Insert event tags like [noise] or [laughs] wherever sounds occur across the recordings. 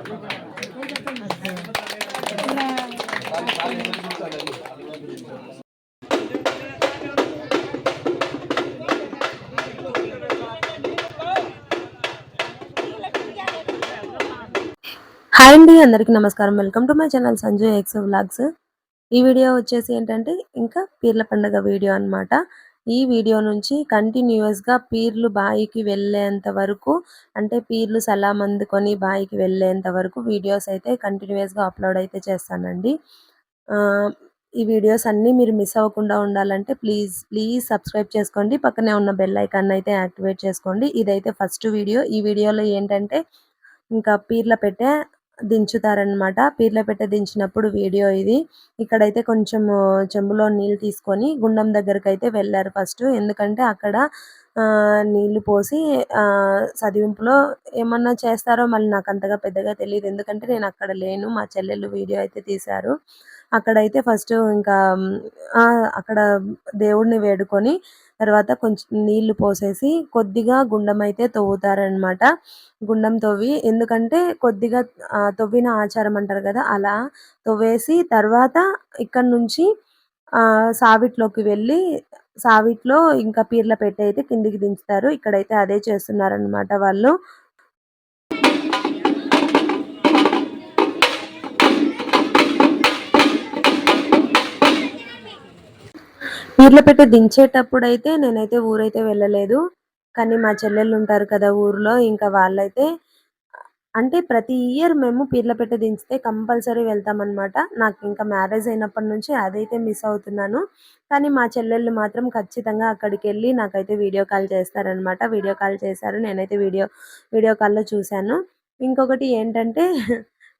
Hi అండి అందరికీ నమస్కారం. Welcome to my channel Sanjay X vlogs ఈ వీడియో వచ్చేసి ఏంటంటే ఇంకా పీర్ల పండుగ వీడియో అన్నమాట. ఈ వీడియో నుంచి కంటిన్యూస్గా పీర్లు బాయికి వెళ్ళేంత వరకు అంటే పీర్లు సలాం అందుకొని బాయికి వెళ్ళేంత వరకు వీడియోస్ అయితే కంటిన్యూస్గా అప్లోడ్ అయితే చేస్తానండి. ఈ వీడియోస్ అన్నీ మీరు మిస్ అవ్వకుండా ఉండాలంటే ప్లీజ్ ప్లీజ్ సబ్స్క్రైబ్ చేసుకోండి. పక్కనే ఉన్న బెల్ ఐకాన్ అయితే యాక్టివేట్ చేసుకోండి. ఇదైతే ఫస్ట్ వీడియో. ఈ వీడియోలో ఏంటంటే ఇంకా పీర్ల పెట్టే దించుతారనమాట పీర్లపెట్ట దించినప్పుడు వీడియో ఇది. ఇక్కడైతే కొంచెం చెంబులో నీళ్ళు తీసుకొని గుండం దగ్గరకు అయితే వెళ్ళారు ఫస్ట్. ఎందుకంటే అక్కడ నీళ్ళు పోసి చదివింపులో ఏమన్నా చేస్తారో మళ్ళీ నాకు అంతగా పెద్దగా తెలియదు ఎందుకంటే నేను అక్కడ లేను. మా చెల్లెళ్ళు వీడియో అయితే తీశారు. అక్కడైతే ఫస్ట్ ఇంకా అక్కడ దేవుడిని వేడుకొని తర్వాత కొంచెం నీళ్ళు పోసేసి కొద్దిగా గుండం అయితే తవ్వుతారనమాట గుండం తవ్వి ఎందుకంటే కొద్దిగా తవ్విన ఆచారం అంటారు కదా అలా తవ్వేసి తర్వాత ఇక్కడ నుంచి ఆ సావిట్లోకి వెళ్ళి సావిట్లో ఇంకా పీర్ల పెట్టి అయితే కిందికి దించుతారు. ఇక్కడైతే అదే చేస్తున్నారనమాట వాళ్ళు. పీర్ల దించేటప్పుడు అయితే నేనైతే ఊరైతే వెళ్ళలేదు. కానీ మా చెల్లెళ్ళు ఉంటారు కదా ఊర్లో ఇంకా వాళ్ళైతే అంటే ప్రతి ఇయర్ మేము పీర్ల దించితే కంపల్సరీ వెళ్తామన్నమాట. నాకు ఇంకా మ్యారేజ్ అయినప్పటి నుంచి అదైతే మిస్ అవుతున్నాను. కానీ మా చెల్లెళ్ళు మాత్రం ఖచ్చితంగా అక్కడికి వెళ్ళి నాకైతే వీడియో కాల్ చేస్తారనమాట వీడియో కాల్ చేశారు నేనైతే వీడియో వీడియో కాల్లో చూశాను. ఇంకొకటి ఏంటంటే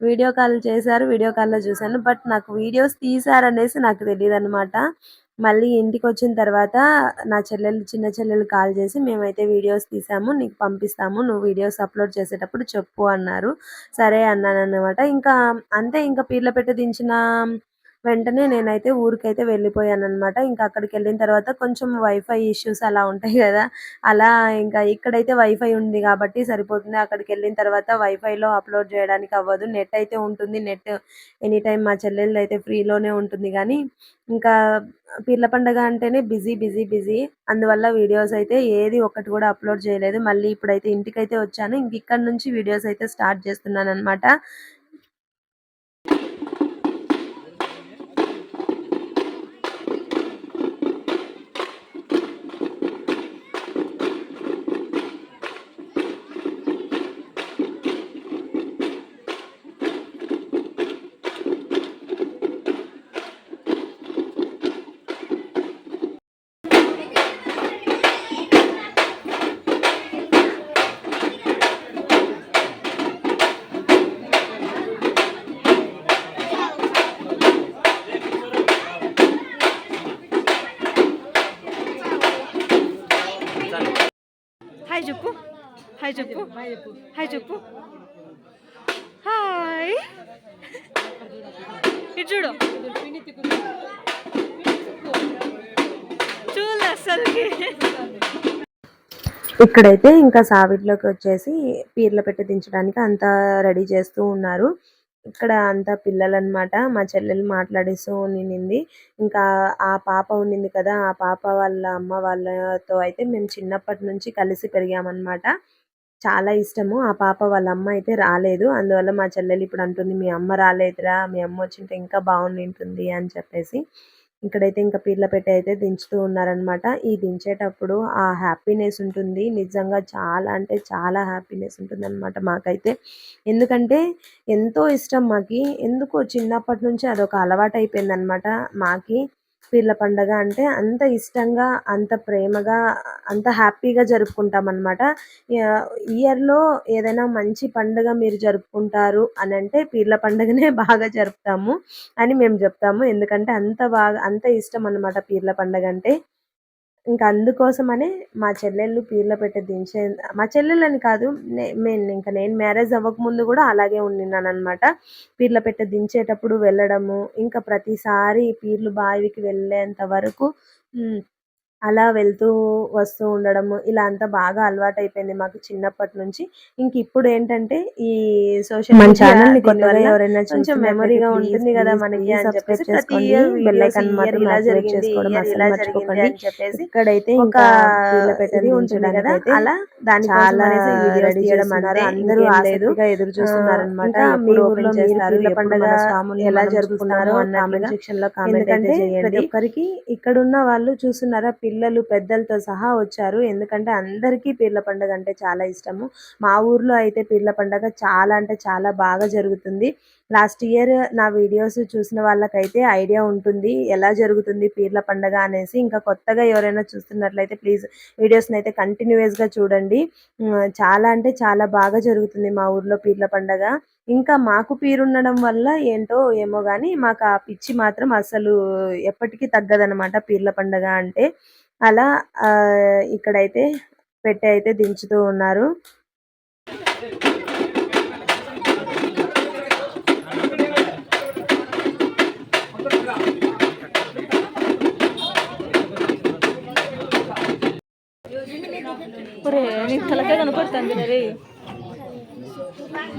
వీడియో కాల్ చేశారు వీడియో కాల్లో చూశాను. బట్ నాకు వీడియోస్ తీశారనేసి నాకు తెలియదు అనమాట మళ్ళీ ఇంటికి వచ్చిన తర్వాత నా చెల్లెలు చిన్న చెల్లెలు కాల్ చేసి మేమైతే వీడియోస్ తీసాము నీకు పంపిస్తాము నువ్వు వీడియోస్ అప్లోడ్ చేసేటప్పుడు చెప్పు అన్నారు. సరే అన్నాను అనమాట ఇంకా అంతే ఇంకా పీర్లపెట్ట దించిన వెంటనే నేనైతే ఊరికైతే వెళ్ళిపోయాను అనమాట ఇంకా అక్కడికి వెళ్ళిన తర్వాత కొంచెం వైఫై ఇష్యూస్ అలా ఉంటాయి కదా. అలా ఇంకా ఇక్కడైతే వైఫై ఉంది కాబట్టి సరిపోతుంది. అక్కడికి వెళ్ళిన తర్వాత వైఫైలో అప్లోడ్ చేయడానికి అవ్వదు. నెట్ అయితే ఉంటుంది. నెట్ ఎనీ టైం మా చెల్లెళ్ళు అయితే ఫ్రీలోనే ఉంటుంది కానీ ఇంకా పీర్ల పండగ అంటేనే బిజీ బిజీ బిజీ అందువల్ల వీడియోస్ అయితే ఏది ఒకటి కూడా అప్లోడ్ చేయలేదు. మళ్ళీ ఇప్పుడైతే ఇంటికైతే వచ్చాను. ఇంక ఇక్కడ నుంచి వీడియోస్ అయితే స్టార్ట్ చేస్తున్నాను అనమాట చెప్పు. హాయ్ చెప్పు. హాయ్. ఇటు చూడు. చూడు అసలుకి. ఇక్కడైతే ఇంకా సావిట్లోకి వచ్చేసి పీర్ల పెట్టి దించడానికి అంతా రెడీ చేస్తూ ఉన్నారు. ఇక్కడ అంతా పిల్లలు అన్నమాట మా చెల్లెలు మాట్లాడిస్తూ ఉండింది. ఇంకా ఆ పాప ఉండింది కదా ఆ పాప వాళ్ళ అమ్మ వాళ్ళతో అయితే మేము చిన్నప్పటి నుంచి కలిసి పెరిగామన్నమాట. చాలా ఇష్టము. ఆ పాప వాళ్ళ అమ్మ అయితే రాలేదు. అందువల్ల మా చెల్లెలు ఇప్పుడు అంటుంది మీ అమ్మ రాలేదురా మీ అమ్మ వచ్చింటే ఇంకా బాగుండి ఉంటుంది అని చెప్పేసి ఇక్కడైతే ఇంకా పీర్ల పెట్టి అయితే దించుతూ ఉన్నారనమాట ఈ దించేటప్పుడు ఆ హ్యాపీనెస్ ఉంటుంది. నిజంగా చాలా అంటే చాలా హ్యాపీనెస్ ఉంటుంది అనమాట మాకైతే. ఎందుకంటే ఎంతో ఇష్టం మాకి. ఎందుకో చిన్నప్పటి నుంచి అదొక అలవాటు అయిపోయింది అనమాట మాకి. పీర్ల పండగ అంటే అంత ఇష్టంగా అంత ప్రేమగా అంత హ్యాపీగా జరుపుకుంటాం అనమాట ఇయర్లో ఏదైనా మంచి పండుగ మీరు జరుపుకుంటారు అని అంటే పీర్ల పండుగనే [laughs] బాగా జరుపుతాము అని మేము చెప్తాము. ఎందుకంటే అంత బాగా అంత ఇష్టం అనమాట పీర్ల పండగ అంటే. ఇంకా అందుకోసమనే మా చెల్లెళ్ళు పీర్ల పెట్టె దించే మా చెల్లెళ్ళని కాదు నే- నేను ఇంకా నేను మ్యారేజ్ అవ్వకముందు కూడా అలాగే ఉండినానమాట పీర్ల పెట్టె దించేటప్పుడు వెళ్ళడము ఇంకా ప్రతిసారి పీర్లు బావికి వెళ్ళేంత వరకు అలా వెళ్తూ వస్తూ ఉండడము ఇలా అంతా బాగా అలవాటైపోయింది మాకు చిన్నప్పటి నుంచి. ఇంక ఇప్పుడు ఏంటంటే ఈ సోషల్ మన మీడియా కొత్తగా ఎవరైనా కొంచెం మెమరీగా ఉంటుంది కదా మనకి అని చెప్పేసి ప్రతి. ఇయర్ బెల్ ఐకాన్ మాత్రం యాక్టివేట్ చేసుకోవడం మర్చిపోకండి. అని చెప్పేసి ఇక్కడైతే ఇంకా ఇది ఉంటుంది కదా అలా దానికోసం చాలా రెడీ చేస్తున్నారు. అంతే అందరూ. ఆసక్తిగా ఎదురు. ఇంకా మీ ఎప్పుడు ఓపెన్ చేస్తారు, పండగ మన స్వాముల్ని ఎలా జరుపుకున్నారో కామెంట్ అన్నట్లుగా సెక్షన్లో కామెంట్ అయితే ప్రతి చేయండి ఒక్కరికి ఇక్కడున్న వాళ్ళు చూస్తున్నారా పిల్లలు పెద్దలతో సహా వచ్చారు. ఎందుకంటే అందరికీ పీర్ల పండుగ అంటే చాలా ఇష్టము. మా ఊర్లో అయితే పీర్ల పండుగ చాలా అంటే చాలా బాగా జరుగుతుంది. లాస్ట్ ఇయర్ నా వీడియోస్ చూసిన వాళ్ళకైతే ఐడియా ఉంటుంది ఎలా జరుగుతుంది పీర్ల పండగ అనేసి. ఇంకా కొత్తగా ఎవరైనా చూస్తున్నట్లయితే ప్లీజ్ వీడియోస్ని అయితే కంటిన్యూస్గా చూడండి. చాలా అంటే చాలా బాగా జరుగుతుంది మా ఊర్లో పీర్ల పండగ. ఇంకా మాకు పీరు ఉండడం వల్ల ఏంటో ఏమో కానీ మాకు ఆ పిచ్చి మాత్రం అసలు ఎప్పటికీ తగ్గదనమాట పీర్ల పండగ అంటే. అలా ఇక్కడైతే పెట్టి అయితే దించుతూ ఉన్నారు.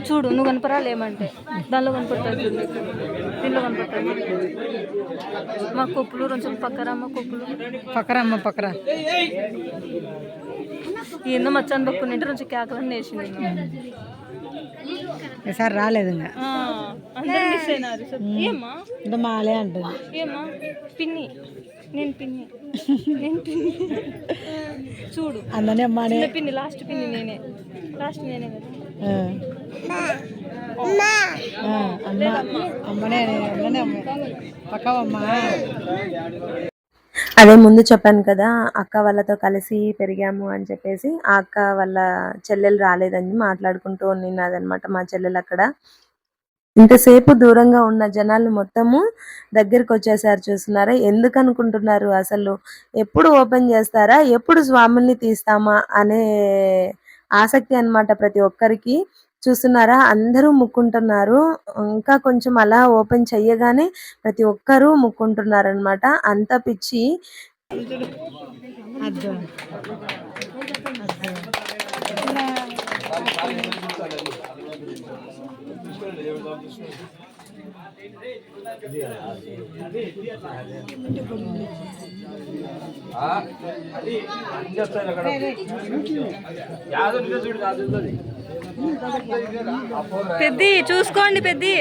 చూడు నువ్వు కనపరాలు ఏమంటే. దానిలో కనపడుతుంది. దీనిలో కనపడుతుంది మా కొప్పులు కొంచెం పక్కరా మా కొప్పులు. పక్కరా అమ్మ పక్కరా. ఏందో మచ్చాన్ని పక్కునింటే కొంచెం కేకలన్నీ వేసింది ఈసారి రాలేదు ఇంకా. మాలే అంటుంది. పిన్ని. నేను పిన్ని. నేను పిన్ని. చూడు. అందనే చిన్న పిన్ని లాస్ట్ పిన్ని నేనే. లాస్ట్ నేనే కదా. అమ్మ. అమ్మనే అమ్మనే అమ్మ. పక్కవమ్మా. అదే ముందు చెప్పాను కదా అక్క వాళ్ళతో కలిసి పెరిగాము అని చెప్పేసి ఆ అక్క వాళ్ళ చెల్లెలు రాలేదని మాట్లాడుకుంటూ ఉన్నదన్నమాట మా చెల్లెలు అక్కడ. ఇంతసేపు దూరంగా ఉన్న జనాలు మొత్తము దగ్గరికి వచ్చేసారు చూస్తున్నారా? ఎందుకు అనుకుంటున్నారు అసలు? ఎప్పుడు ఓపెన్ చేస్తారా? ఎప్పుడు స్వాముల్ని తీస్తామా? అనే ఆసక్తి అన్నమాట ప్రతి ఒక్కరికి. చూస్తున్నారా? అందరూ ముక్కుంటున్నారు. ఇంకా కొంచెం అలా ఓపెన్ చెయ్యగానే ప్రతి ఒక్కరూ ముక్కుంటున్నారు అనమాట అంత పిచ్చి. పెద్ది చూసుకోండి పెద్ది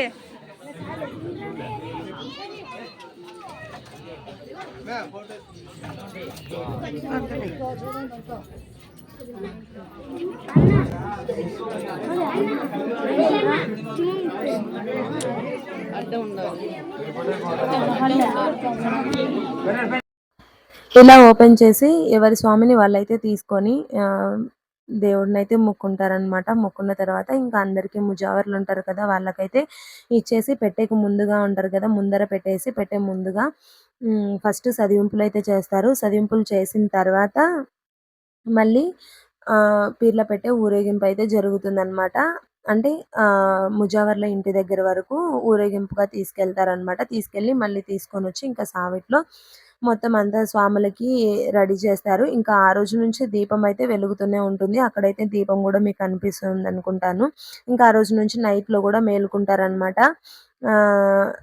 ఇలా ఓపెన్ చేసి ఎవరి స్వామిని వాళ్ళైతే తీసుకొని దేవుడిని అయితే మొక్కుంటారనమాట మొక్కున్న తర్వాత ఇంకా అందరికీ ముజావర్లు ఉంటారు కదా వాళ్ళకైతే ఇచ్చేసి పెట్టేకి ముందుగా ఉంటారు కదా ముందర పెట్టేసి పెట్టే ముందుగా ఫస్ట్ సదివింపులు అయితే చేస్తారు. సదివింపులు చేసిన తర్వాత మళ్ళీ పీర్ల పెట్టే ఊరేగింపు అయితే జరుగుతుందన్నమాట. అంటే ముజావర్ల ఇంటి దగ్గర వరకు ఊరేగింపుగా తీసుకెళ్తారనమాట తీసుకెళ్ళి మళ్ళీ తీసుకొని వచ్చి ఇంకా సావిట్లో మొత్తం అంతా స్వాములకి రెడీ చేస్తారు. ఇంకా ఆ రోజు నుంచి దీపం అయితే వెలుగుతూనే ఉంటుంది. అక్కడైతే దీపం కూడా మీకు అనిపిస్తుంది అనుకుంటాను ఇంకా ఆ రోజు నుంచి నైట్లో కూడా మేలుకుంటారనమాట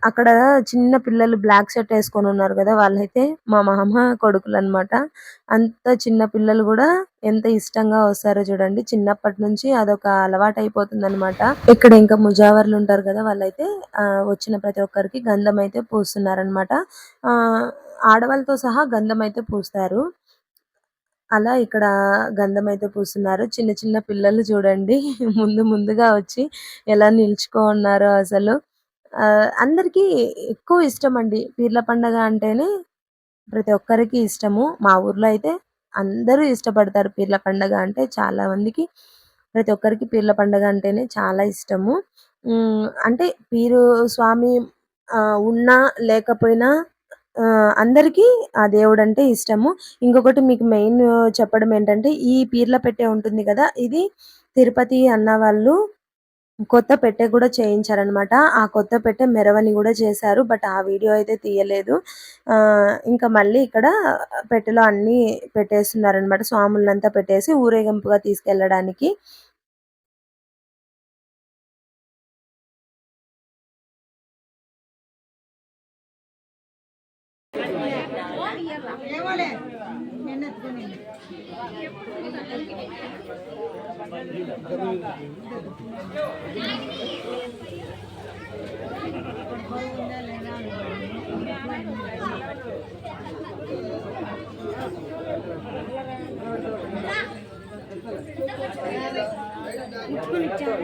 అక్కడ చిన్న పిల్లలు బ్లాక్ షర్ట్ వేసుకొని ఉన్నారు కదా వాళ్ళైతే మా మామ కొడుకులు అనమాట అంత చిన్న పిల్లలు కూడా ఎంత ఇష్టంగా వస్తారో చూడండి. చిన్నప్పటి నుంచి అదొక అలవాటు అయిపోతుంది అనమాట ఇక్కడ ఇంకా ముజావర్లు ఉంటారు కదా వాళ్ళైతే ఆ, వచ్చిన ప్రతి ఒక్కరికి గంధం అయితే పూస్తున్నారనమాట ఆ ఆడవాళ్ళతో సహా గంధం అయితే పూస్తారు. అలా ఇక్కడ గంధం అయితే పూస్తున్నారు. చిన్న చిన్న పిల్లలు చూడండి. [laughs] ముందు ముందుగా వచ్చి ఎలా నిల్చుకో ఉన్నారో అసలు. అందరికీ ఎక్కువ ఇష్టం అండి పీర్ల పండగ అంటేనే ప్రతి ఒక్కరికి ఇష్టము. మా ఊర్లో అయితే అందరూ ఇష్టపడతారు పీర్ల పండగ అంటే. చాలా మందికి ప్రతి ఒక్కరికి పీర్ల పండగ అంటేనే చాలా ఇష్టము. అంటే పీరు స్వామి ఉన్నా లేకపోయినా అందరికీ ఆ దేవుడు అంటే ఇష్టము. ఇంకొకటి మీకు మెయిన్ చెప్పడం ఏంటంటే ఈ పీర్ల పెట్టే ఉంటుంది కదా ఇది తిరుపతి అన్న వాళ్ళు కొత్త పెట్టె కూడా చేయించారనమాట. ఆ కొత్త పెట్టె మెరవని కూడా చేశారు. బట్ ఆ వీడియో అయితే తీయలేదు. ఇంకా మళ్ళీ ఇక్కడ పెట్టెలో అన్నీ పెట్టేస్తున్నారనమాట. స్వాములంతా పెట్టేసి ఊరేగింపుగా తీసుకెళ్ళడానికి. ముట్టుకుని ఇచ్చారు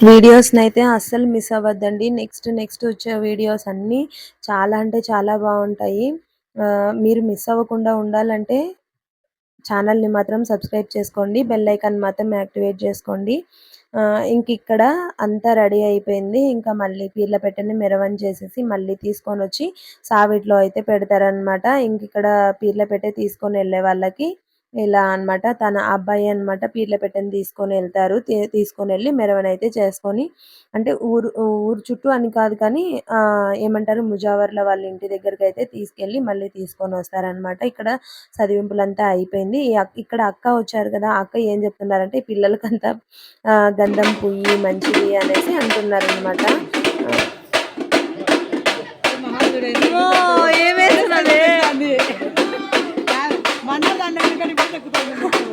వీడియోస్‌ని అయితే అస్సలు మిస్ అవ్వద్దండి. నెక్స్ట్ నెక్స్ట్ వచ్చే వీడియోస్ అన్నీ చాలా అంటే చాలా బాగుంటాయి మీరు మిస్ అవ్వకుండా ఉండాలంటే ఛానల్‌ని మాత్రం సబ్స్క్రైబ్ చేసుకోండి. బెల్ ఐకాన్ మాత్రం యాక్టివేట్ చేసుకోండి. ఇంక ఇక్కడ అంతా రెడీ అయిపోయింది. ఇంకా మళ్ళీ పీర్ల పెట్టని మెరవని చేసేసి మళ్ళీ తీసుకొని వచ్చి సావిట్లో అయితే పెడతారనమాట. ఇంక ఇక్కడ పీర్ల పెట్టే తీసుకొని వెళ్ళే వాళ్ళకి ఇలా అన్నమాట. తన అబ్బాయి అన్నమాట పీర్ల పెట్టెని తీసుకొని ఎళ్తారు. తి తీసుకొనెళ్ళి మెరవనైతే చేసుకొని అంటే ఊరు ఊరు చుట్టూ అని కాదు కానీ ఏమంటారు ముజావర్ల వాళ్ళ ఇంటి దగ్గరకైతే తీసుకెళ్ళి మళ్ళీ తీసుకొనొస్తారనమాట. ఇక్కడ చదివింపులంతా అయిపోయింది. ఇక్కడ అక్క వచ్చారు కదా! అక్క ఏం చెప్తున్నారంటే పిల్లలకంతా గంధం పుయ్యి మంచిది అనేసి అంటున్నారనమాట. ఆహ్, ఏమేస్తున్నదే எனக்கு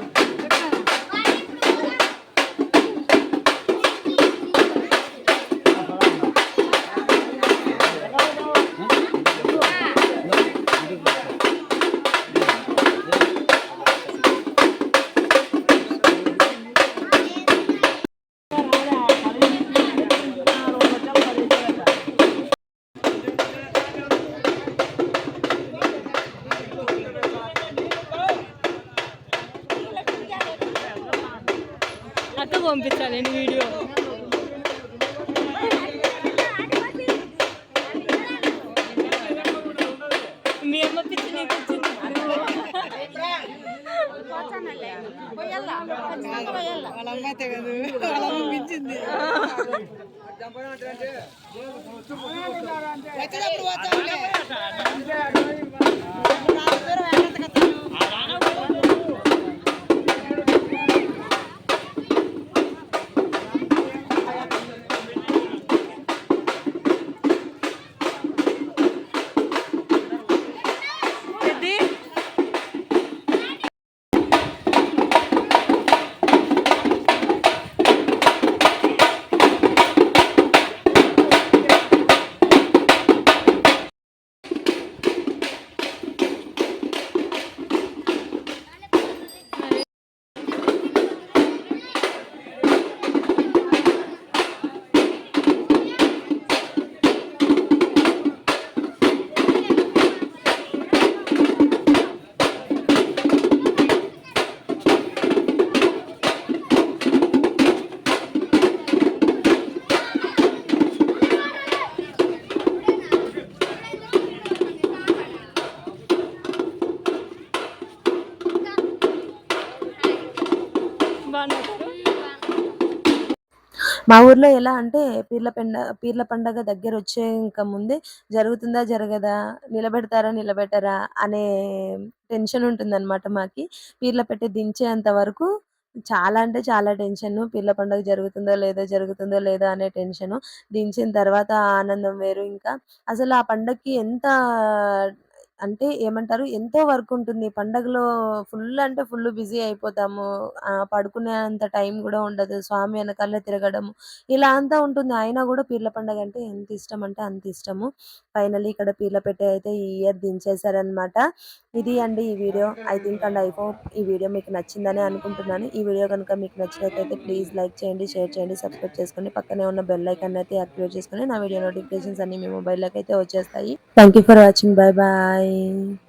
మీ అమ్మ పిచ్చి నీకు వచ్చింది వాళ్ళ అమ్మ మా ఊర్లో ఎలా అంటే పీర్ల పెండ పీర్ల పండగ దగ్గర వచ్చే ఇంకా ముందే జరుగుతుందా జరగదా నిలబెడతారా నిలబెట్టరా అనే టెన్షన్ ఉంటుందన్నమాట మాకి. పీర్ల పెట్టె దించేంత వరకు చాలా అంటే చాలా టెన్షన్ పీర్ల పండుగ జరుగుతుందో లేదో జరుగుతుందో లేదో అనే టెన్షన్. దించిన తర్వాత ఆనందం వేరు ఇంకా. అసలు ఆ పండగకి ఎంత అంటే ఏమంటారు ఎంతో వర్క్ ఉంటుంది. పండగలో ఫుల్ అంటే ఫుల్ బిజీ అయిపోతాము. ఆహ్, పడుకునేంత టైం కూడా ఉండదు. స్వామి వెనకాల తిరగడం ఇలా అంతా ఉంటుంది. అయినా కూడా పీర్ల పండగ అంటే ఎంత ఇష్టం అంటే అంత ఇష్టము. ఫైనల్లీ ఇక్కడ పీర్ల పెట్టె అయితే ఈ ఇయర్ దించేశారనమాట ఇది అండి ఈ video. I think and I hope ఈ వీడియో మీకు నచ్చిందని అనుకుంటున్నాను. ఈ వీడియో కనుక మీకు నచ్చినట్లయితే ప్లీజ్ లైక్ చేయండి, షేర్ చేయండి, సబ్స్క్రైబ్ చేసుకోండి. పక్కనే ఉన్న బెల్ ఐకాన్ అయితే యాక్టివేట్ చేసుకొని నా వీడియో నోటిఫికేషన్స్ అన్ని మీ మొబైల్‌లోకి అయితే వచ్చేస్తాయి. Thank you for watching. Bye bye. bye.